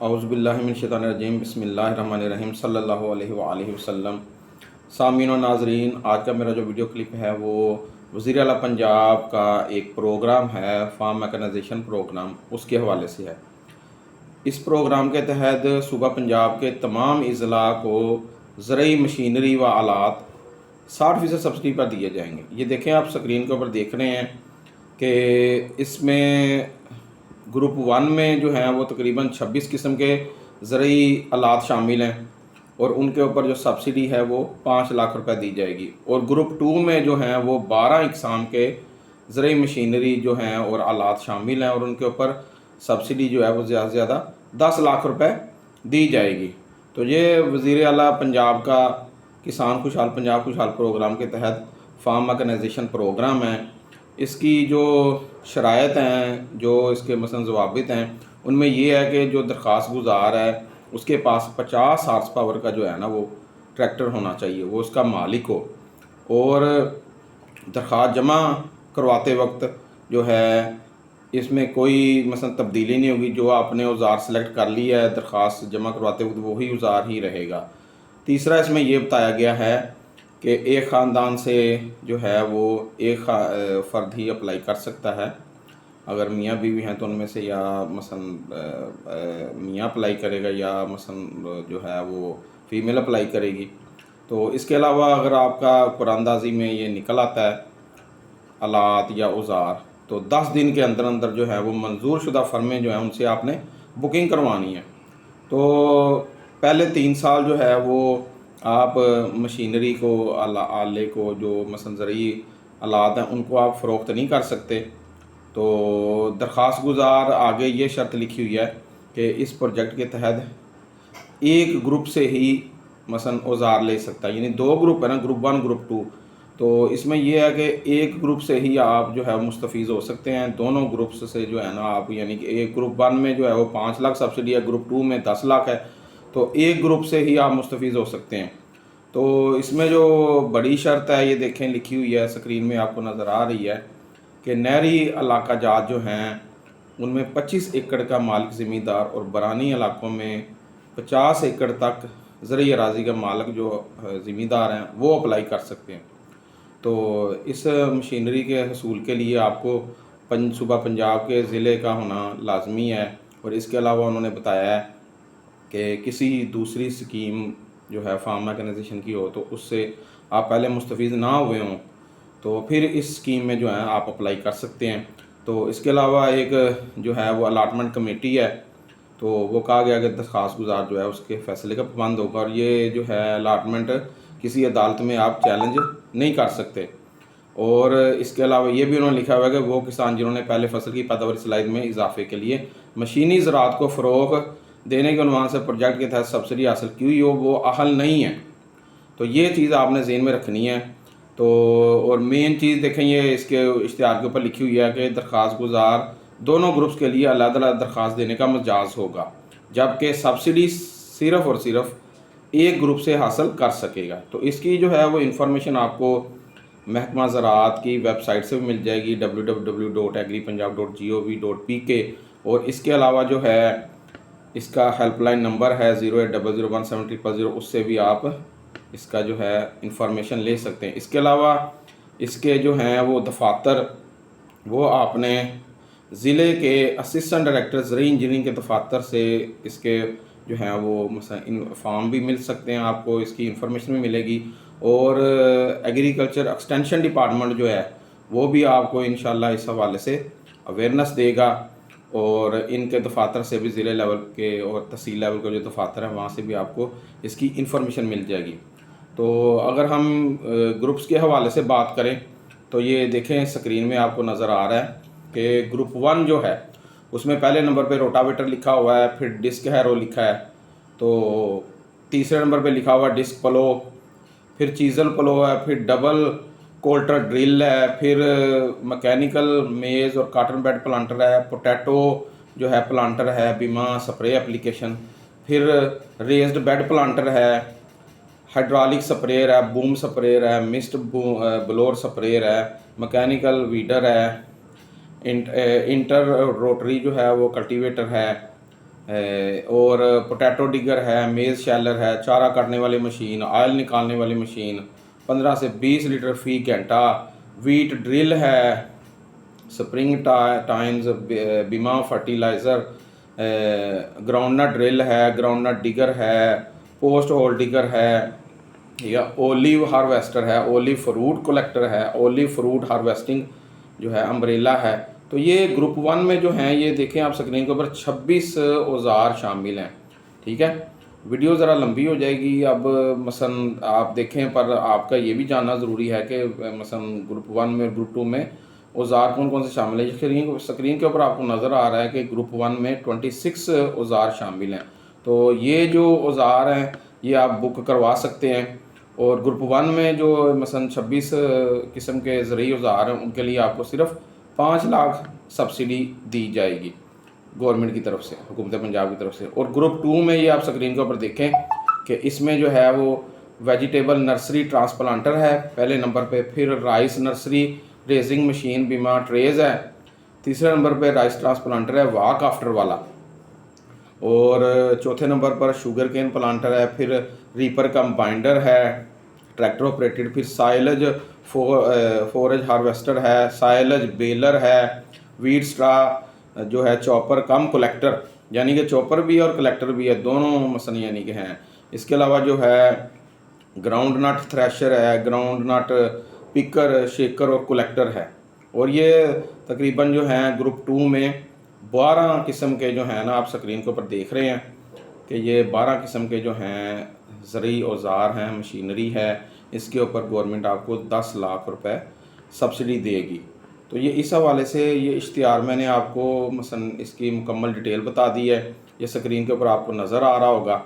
اعوذ باللہ من الشیطان الرجیم، بسم اللہ الرحمن الرحیم، صلی اللہ علیہ وآلہ وسلم۔ سامعین و ناظرین، آج کا میرا جو ویڈیو کلپ ہے، وہ وزیر اعلیٰ پنجاب کا ایک پروگرام ہے، فارم میکنائزیشن پروگرام، اس کے حوالے سے ہے۔ اس پروگرام کے تحت صوبہ پنجاب کے تمام اضلاع کو زرعی مشینری و آلات ساٹھ فیصد سبسڈی پر دیے جائیں گے۔ یہ دیکھیں، آپ سکرین کے اوپر دیکھ رہے ہیں کہ اس میں گروپ ون میں جو ہیں وہ تقریباً چھبیس قسم کے زرعی آلات شامل ہیں اور ان کے اوپر جو سبسڈی ہے وہ پانچ لاکھ روپے دی جائے گی اور گروپ ٹو میں جو ہیں وہ بارہ اقسام کے زرعی مشینری جو ہیں اور آلات شامل ہیں اور ان کے اوپر سبسڈی جو ہے وہ زیادہ سے زیادہ دس لاکھ روپے دی جائے گی۔ تو یہ وزیر اعلیٰ پنجاب کا کسان خوشحال پنجاب خوشحال پروگرام کے تحت فارم میکنائزیشن پروگرام ہے۔ اس کی جو شرائط ہیں، جو اس کے مثلا ضوابط ہیں، ان میں یہ ہے کہ جو درخواست گزار ہے، اس کے پاس پچاس ہارس پاور کا جو ہے نا وہ ٹریکٹر ہونا چاہیے، وہ اس کا مالک ہو۔ اور درخواست جمع کرواتے وقت جو ہے، اس میں کوئی مثلا تبدیلی نہیں ہوگی، جو آپ نے اوزار سلیکٹ کر لیا ہے، درخواست جمع کرواتے وقت وہی اوزار ہی رہے گا۔ تیسرا اس میں یہ بتایا گیا ہے کہ ایک خاندان سے جو ہے وہ ایک فرد ہی اپلائی کر سکتا ہے۔ اگر میاں بیوی ہیں تو ان میں سے یا مثلا میاں اپلائی کرے گا یا مثلا جو ہے وہ فیمیل اپلائی کرے گی۔ تو اس کے علاوہ اگر آپ کا قرآن دازی میں یہ نکل آتا ہے آلات یا اوزار، تو دس دن کے اندر اندر جو ہے وہ منظور شدہ فرمیں جو ہیں ان سے آپ نے بکنگ کروانی ہے تو پہلے تین سال جو ہے وہ آپ مشینری کو آلے کو جو مثلا زرعی آلات ہیں، ان کو آپ فروخت نہیں کر سکتے۔ تو درخواست گزار، آگے یہ شرط لکھی ہوئی ہے کہ اس پروجیکٹ کے تحت ایک گروپ سے ہی مثلا اوزار لے سکتا ہے۔ یعنی دو گروپ ہے نا گروپ ون گروپ ٹو تو اس میں یہ ہے کہ ایک گروپ سے ہی آپ جو ہے مستفیض ہو سکتے ہیں۔ دونوں گروپس سے جو ہے نا آپ یعنی کہ ایک گروپ ون میں جو ہے وہ پانچ لاکھ سبسڈی ہے گروپ ٹو میں دس لاکھ ہے۔ تو ایک گروپ سے ہی آپ مستفیض ہو سکتے ہیں۔ تو اس میں جو بڑی شرط ہے، یہ دیکھیں لکھی ہوئی ہے، سکرین میں آپ کو نظر آ رہی ہے کہ نہری علاقہ جات جو ہیں، ان میں پچیس ایکڑ کا مالک زمیندار اور برانی علاقوں میں پچاس ایکڑ تک زرعی اراضی کا مالک جو زمیندار ہیں، وہ اپلائی کر سکتے ہیں۔ تو اس مشینری کے حصول کے لیے آپ کو پن، صوبہ پنجاب کے ضلع کا ہونا لازمی ہے۔ اور اس کے علاوہ انہوں نے بتایا ہے کہ کسی دوسری سکیم جو ہے فارم میکنائزیشن کی ہو تو اس سے آپ پہلے مستفیض نہ ہوئے ہوں۔ تو پھر اس اسکیم میں جو ہے آپ اپلائی کر سکتے ہیں۔ تو اس کے علاوہ ایک جو ہے وہ الاٹمنٹ کمیٹی ہے۔ تو وہ کہا گیا کہ درخواست گزار جو ہے اس کے فیصلے کا پابند ہوگا اور یہ جو ہے الاٹمنٹ کسی عدالت میں آپ چیلنج نہیں کر سکتے۔ اور اس کے علاوہ یہ بھی انہوں نے لکھا ہوا ہے کہ وہ کسان جنہوں نے پہلے فصل کی پیداواری صلاحیت میں اضافے کے لیے مشینی زراعت کو فروغ دینے کے عنوان سے پروجیکٹ کے تحت سبسڈی حاصل کی ہوئی ہو، وہ اہل نہیں ہے۔ تو یہ چیز آپ نے ذہن میں رکھنی ہے۔ تو اور مین چیز دیکھیں، یہ اس کے اشتہار کے اوپر لکھی ہوئی ہے کہ درخواست گزار دونوں گروپس کے لیے علیحدہ علیحدہ درخواست دینے کا مجاز ہوگا، جبکہ سبسڈی صرف اور صرف ایک گروپ سے حاصل کر سکے گا۔ تو اس کی جو ہے وہ انفارمیشن آپ کو محکمہ زراعت کی ویب سائٹ سے بھی مل جائے گی W W W dot agri Punjab dot G O V dot P K اور اس کے علاوہ جو ہے اس کا ہیلپ لائن نمبر ہے zero eight double zero one seven triple zero اس سے بھی آپ اس کا جو ہے انفارمیشن لے سکتے ہیں۔ اس کے علاوہ اس کے جو ہیں وہ دفاتر، وہ آپ نے ضلع کے اسسٹنٹ ڈائریکٹر زرعی انجینئرنگ کے دفاتر سے اس کے جو ہیں وہ مثلا فارم بھی مل سکتے ہیں، آپ کو اس کی انفارمیشن بھی ملے گی۔ اور ایگریکلچر ایکسٹینشن ڈپارٹمنٹ جو ہے وہ بھی آپ کو انشاءاللہ اس حوالے سے اویئرنیس دے گا۔ اور ان کے دفاتر سے بھی ضلع لیول کے اور تحصیل لیول کے جو دفاتر ہیں وہاں سے بھی آپ کو اس کی انفارمیشن مل جائے گی۔ تو اگر ہم گروپس کے حوالے سے بات کریں، تو یہ دیکھیں سکرین میں آپ کو نظر آ رہا ہے کہ گروپ ون جو ہے، اس میں پہلے نمبر پہ روٹاویٹر لکھا ہوا ہے، پھر ڈسک ہیرو لکھا ہے۔ تو تیسرے نمبر پہ لکھا ہوا ہے ڈسک پلو پھر چیزل پلو ہے، پھر ڈبل کولٹر ڈرل ہے، پھر مکینیکل میز اور کاٹن بیڈ پلانٹر ہے پوٹیٹو جو ہے پلانٹر ہے بیما سپرے اپلیکیشن پھر ریزڈ بیڈ پلانٹر ہے ہائیڈرالک سپریئر ہے بوم سپریئر ہے مسٹ بلور سپریئر ہے مکینیکل ویڈر ہے انٹر روٹری جو ہے وہ کلٹیویٹر ہے اور پوٹیٹو ڈگر ہے میز شیلر ہے، چارہ کاٹنے والی مشین آئل نکالنے والی مشین پندرہ سے بیس لیٹر فی گھنٹہ۔ ویٹ ڈرل ہے۔ سپرنگ ٹائنز بیما فرٹیلائزر گراؤنڈ نٹ ڈرل ہے، گراؤنڈ نٹ ڈگر ہے، پوسٹ ہول ڈگر ہے۔ یا اولیو ہارویسٹر ہے، اولیو فروٹ کلیکٹر ہے، اولیو فروٹ ہارویسٹنگ جو ہے، امبریلا ہے۔ تو یہ گروپ ون میں جو ہیں، یہ دیکھیں آپ سکرین کے اوپر چھبیس اوزار شامل ہیں۔ ٹھیک ہے؟ ویڈیو ذرا لمبی ہو جائے گی۔ اب مثلا آپ دیکھیں، پر آپ کا یہ بھی جاننا ضروری ہے کہ مثلا گروپ ون میں گروپ ٹو میں اوزار کون کون سے شامل ہیں۔ سکرین سکرین کے اوپر آپ کو نظر آ رہا ہے کہ گروپ ون میں ٹوئنٹی سکس اوزار شامل ہیں۔ تو یہ جو اوزار ہیں، یہ آپ بک کروا سکتے ہیں۔ اور گروپ ون میں جو مثلا چھبیس قسم کے زرعی اوزار ہیں، ان کے لیے آپ کو صرف پانچ لاکھ سبسڈی دی جائے گی۔ گورنمنٹ کی طرف سے، حکومت پنجاب کی طرف سے۔ اور گروپ ٹو میں یہ آپ سکرین کے اوپر دیکھیں کہ اس میں جو ہے وہ ویجیٹیبل نرسری ٹرانسپلانٹر ہے، پہلے نمبر پہ پھر رائس نرسری ریزنگ مشین بیما ٹریز ہے۔ تیسرے نمبر پہ رائس ٹرانسپلانٹر ہے، واک آفٹر والا۔ اور چوتھے نمبر پر شوگر کین پلانٹر ہے، پھر ریپر کمبائنڈر ہے۔ ٹریکٹر آپریٹڈ پھر سائلج فورج ہارویسٹر ہے۔ سائلج بیلر ہے۔ ویٹ سٹرا جو ہے چاپر کم کلیکٹر یعنی کہ چاپر بھی اور کلیکٹر بھی ہے، دونوں مثلا یعنی کہ ہیں۔ اس کے علاوہ جو ہے گراؤنڈ نٹ تھریشر ہے گراؤنڈ نٹ پکر شیکر اور کلیکٹر ہے۔ اور یہ تقریباً جو ہیں گروپ ٹو میں بارہ قسم کے جو ہیں نا، آپ سکرین کے اوپر دیکھ رہے ہیں کہ یہ بارہ قسم کے جو ہیں زرعی اوزار ہیں مشینری ہے۔ اس کے اوپر گورنمنٹ آپ کو دس لاکھ روپے سبسڈی دے گی۔ تو یہ اس حوالے سے یہ اشتہار میں نے آپ کو مثلا اس کی مکمل ڈیٹیل بتا دی ہے۔ یہ سکرین کے اوپر آپ کو نظر آ رہا ہوگا۔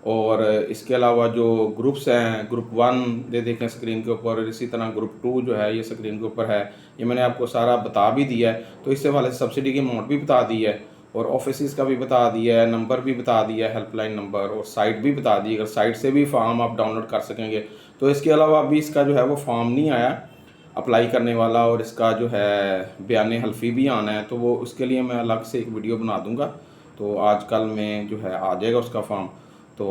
اور اس کے علاوہ جو گروپس ہیں، گروپ ون دے دیکھیں سکرین کے اوپر، اسی طرح گروپ ٹو جو ہے یہ سکرین کے اوپر ہے۔ یہ میں نے آپ کو سارا بتا بھی دیا ہے۔ تو اس حوالے سے سبسڈی کی اماؤنٹ بھی بتا دی ہے۔ اور آفیسز کا بھی بتا دیا ہے نمبر بھی بتا دیا ہے ہیلپ لائن نمبر اور سائٹ بھی بتا دی اگر سائٹ سے بھی فارم آپ ڈاؤن لوڈ کر سکیں گے۔ تو اس کے علاوہ ابھی اس کا جو ہے وہ فارم نہیں آیا۔ اپلائی کرنے والا اور اس کا جو ہے بیان حلفی بھی آنا ہے، تو وہ اس کے لیے میں الگ سے ایک ویڈیو بنا دوں گا۔ تو آج کل میں جو ہے آ جائے گا اس کا فارم تو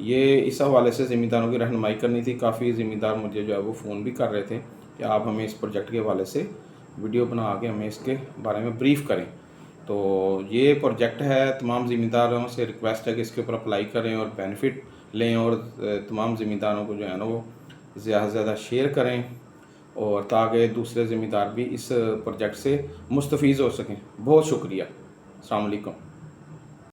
یہ اس حوالے سے ذمہ داروں کی رہنمائی کرنی تھی۔ کافی ذمہ دار مجھے جو ہے وہ فون بھی کر رہے تھے کہ آپ ہمیں اس پروجیکٹ کے حوالے سے ویڈیو بنا کے ہمیں اس کے بارے میں بریف کریں۔ تو یہ پروجیکٹ ہے، تمام ذمہ داروں سے ریکویسٹ ہے کہ اس کے اوپر اپلائی کریں اور بینیفٹ لیں اور تمام ذمہ داروں کو جو ہے نا وہ زیادہ سے زیادہ شیئر کریں۔ اور تاکہ دوسرے ذمہ دار بھی اس پروجیکٹ سے مستفیض ہو سکیں۔ بہت شکریہ۔ السلام علیکم۔